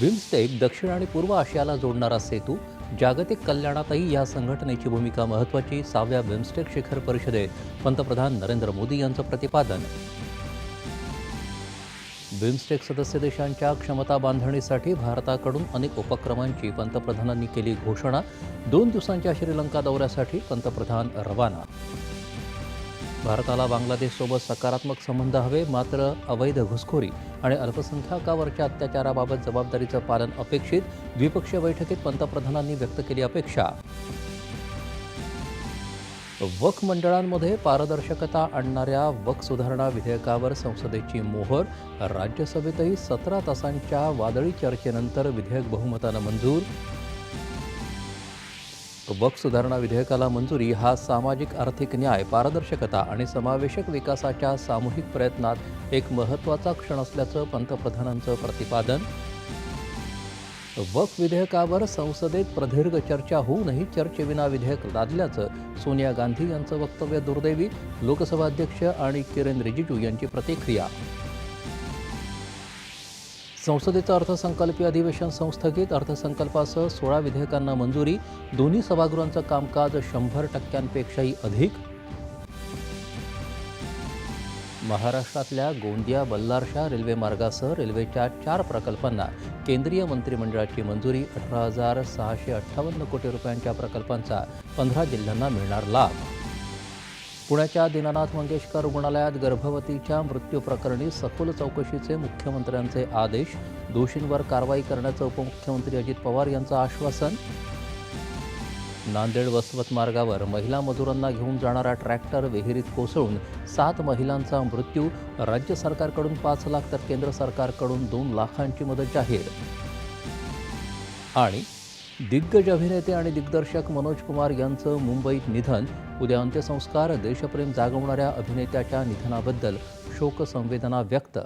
BIMSTEC दक्षिण आणि पूर्व आशियाला जोडणारा सेतू जागतिक कल्याणातही या संघटनेची भूमिका महत्त्वाची सहाव्या बिमस्टेक शिखर परिषदेत पंतप्रधान नरेंद्र मोदी यांचं प्रतिपादन. बिमस्टेक सदस्य देशांच्या क्षमता बांधणीसाठी भारताकडून अनेक उपक्रमांची पंतप्रधानांनी केली घोषणा. दोन दिवसांच्या श्रीलंका दौऱ्यासाठी पंतप्रधान रवाना. भारताला बांगलादेशसोबत सकारात्मक संबंध हवे मात्र अवैध घुसखोरी. आणि अल्पसंख्याकावरच्या अत्याचाराबाबत जबाबदारीचं पालन अपेक्षित द्विपक्षीय बैठकीत पंतप्रधानांनी व्यक्त केली अपेक्षा. वक मंडळांमध्ये पारदर्शकता आणणाऱ्या वक सुधारणा विधेयकावर संसदेची मोहर राज्यसभेतही सतरा तासांच्या वादळी चर्चेनंतर विधेयक बहुमतानं मंजूर वक्फ सुधारणा विधेयकाला मंजुरी हा सामाजिक आर्थिक न्याय पारदर्शकता आणि समावेशक विकासाच्या सामूहिक प्रयत्नात एक महत्त्वाचा क्षण असल्याचं पंतप्रधानांचं प्रतिपादन. वक्फ विधेयकावर संसदेत प्रदीर्घ चर्चा होऊनही चर्चेविना विधेयक लादल्याचं सोनिया गांधी यांचं वक्तव्य दुर्दैवी लोकसभा अध्यक्ष आणि किरेन रिजिजू यांची प्रतिक्रिया. संसदेचं अर्थसंकल्पीय अधिवेशन संस्थगित. अर्थसंकल्पासह सोळा विधेयकांना मंजुरी. दोन्ही सभागृहांचं कामकाज शंभर टक्क्यांपेक्षाही अधिक. महाराष्ट्रातल्या गोंदिया बल्लारशा रेल्वे मार्गासह रेल्वेच्या चार प्रकल्पांना केंद्रीय मंत्रिमंडळाची मंजुरी. अठरा हजार सहाशे अठ्ठावन्न कोटी रुपयांच्या प्रकल्पांचा पंधरा जिल्ह्यांना मिळणार लाभ. पुण्याच्या दीनानाथ मंगेशकर रुग्णालयात गर्भवतीच्या मृत्यूप्रकरणी सखोल चौकशीचे मुख्यमंत्र्यांचे आदेश. दोषींवर कारवाई करण्याचं उपमुख्यमंत्री अजित पवार यांचं आश्वासन. नांदेड वसवत मार्गावर महिला मजुरांना घेऊन जाणारा ट्रॅक्टर विहिरीत कोसळून सात महिलांचा मृत्यू. राज्य सरकारकडून पाच लाख तर केंद्र सरकारकडून दोन लाखांची मदत जाहीर. आणि दिग्गज अभिनेते आणि दिग्दर्शक मनोज कुमार यांचं मुंबईत निधन. उद्या अंत्यसंस्कार देशप्रेम जागवणाऱ्या अभिनेत्याच्या निधनाबद्दल शोकसंवेदना व्यक्त.